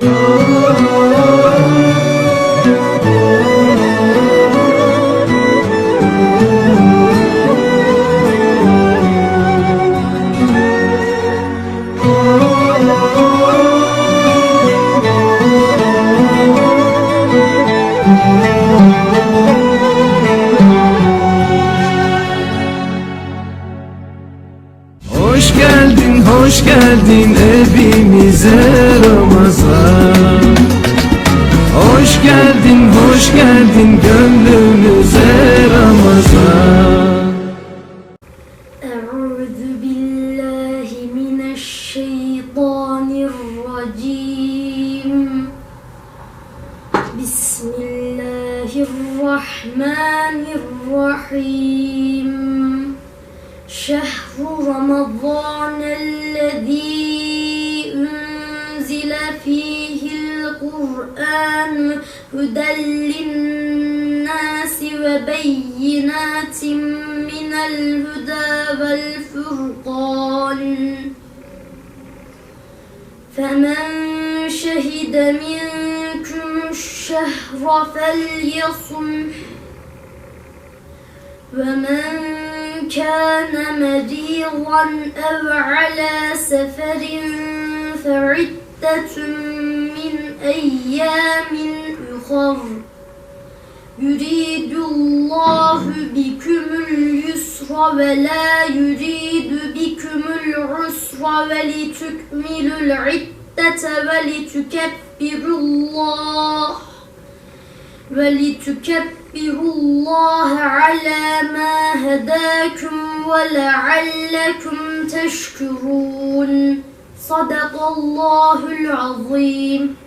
Hoş geldin, hoş geldin evimize Ramazan hoş geldin gönlümüze Ramazan أعوذ بالله من الشيطان الرجيم بسم الله الرحمن الرحيم شهر رمضان الذي أنزل فيه القرآن هدى للناس وبينات من الهدى والفرقان. فمن شهد منكم الشهر فليصمه ومن كان مريضا أو على سفر فعدة أيام أخر يريد الله بكم اليسر ولا يريد بكم العسر ولتكملوا العدة ولتكبروا الله ولتكبروا الله على ما هداكم ولعلكم تشكرون صدق الله العظيم Göz aydın hepinize,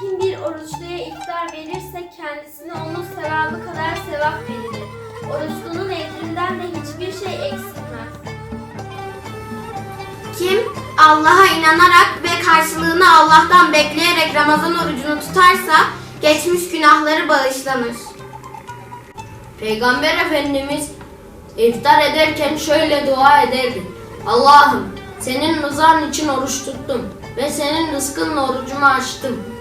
kim bir oruçluya iftar verirse kendisine onun sevabı kadar sevap verilir. Oruçlunun ecrinden de hiçbir şey eksilmez. Kim Allah'a inanarak ve karşılığını Allah'tan bekleyerek Ramazan orucunu tutarsa geçmiş günahları bağışlanır. Peygamber Efendimiz iftar ederken şöyle dua ederdi. Allah'ım senin rızan için oruç tuttum ve senin rızkınla orucumu açtım.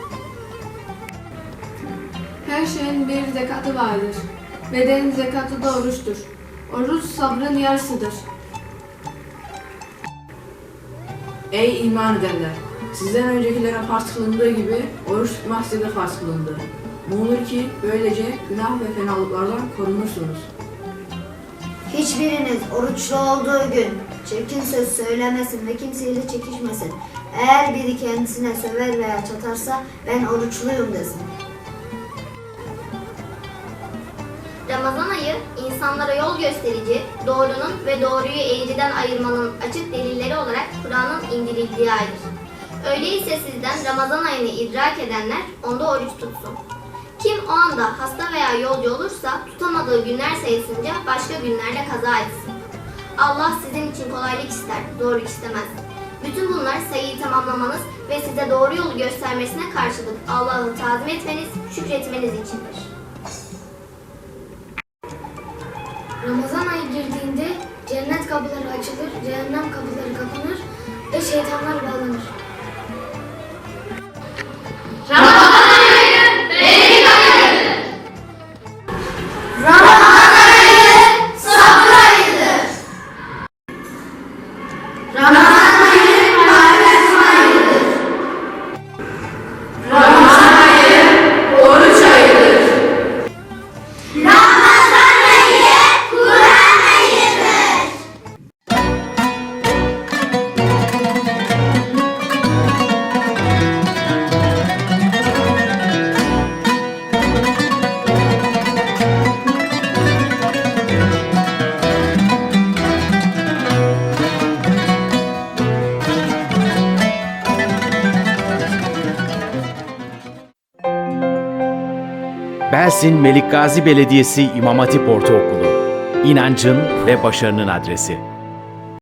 Her şeyin bir zekatı vardır. Bedenin zekatı da oruçtur. Oruç sabrın yarısıdır. Ey iman edenler! Sizden öncekilere farz kılındığı gibi oruç tutmak size de farz kılındı. Umulur ki böylece günah ve fenalıklardan korunursunuz. Hiçbiriniz oruçlu olduğu gün çirkin söz söylemesin ve kimseyle çekişmesin. Eğer biri kendisine söver veya çatarsa ben oruçluyum desin. Ramazan ayı insanlara yol gösterici, doğrunun ve doğruyu eğriden ayırmanın açık delilleri olarak Kur'an'ın indirildiği aydır. Öyleyse sizden Ramazan ayını idrak edenler onda oruç tutsun. Kim o anda hasta veya yolcu olursa tutamadığı günler sayısınca başka günlerle kaza etsin. Allah sizin için kolaylık ister, zorluk istemez. Bütün bunlar sayıyı tamamlamanız ve size doğru yolu göstermesine karşılık Allah'ı tazim etmeniz, şükretmeniz içindir. Ramazan ayı girdiğinde cennet kapıları açılır, cehennem kapıları kapanır ve şeytanlar bağlanır. Belsin Melik Gazi Belediyesi İmam Hatip Ortaokulu. İnancın ve başarının adresi.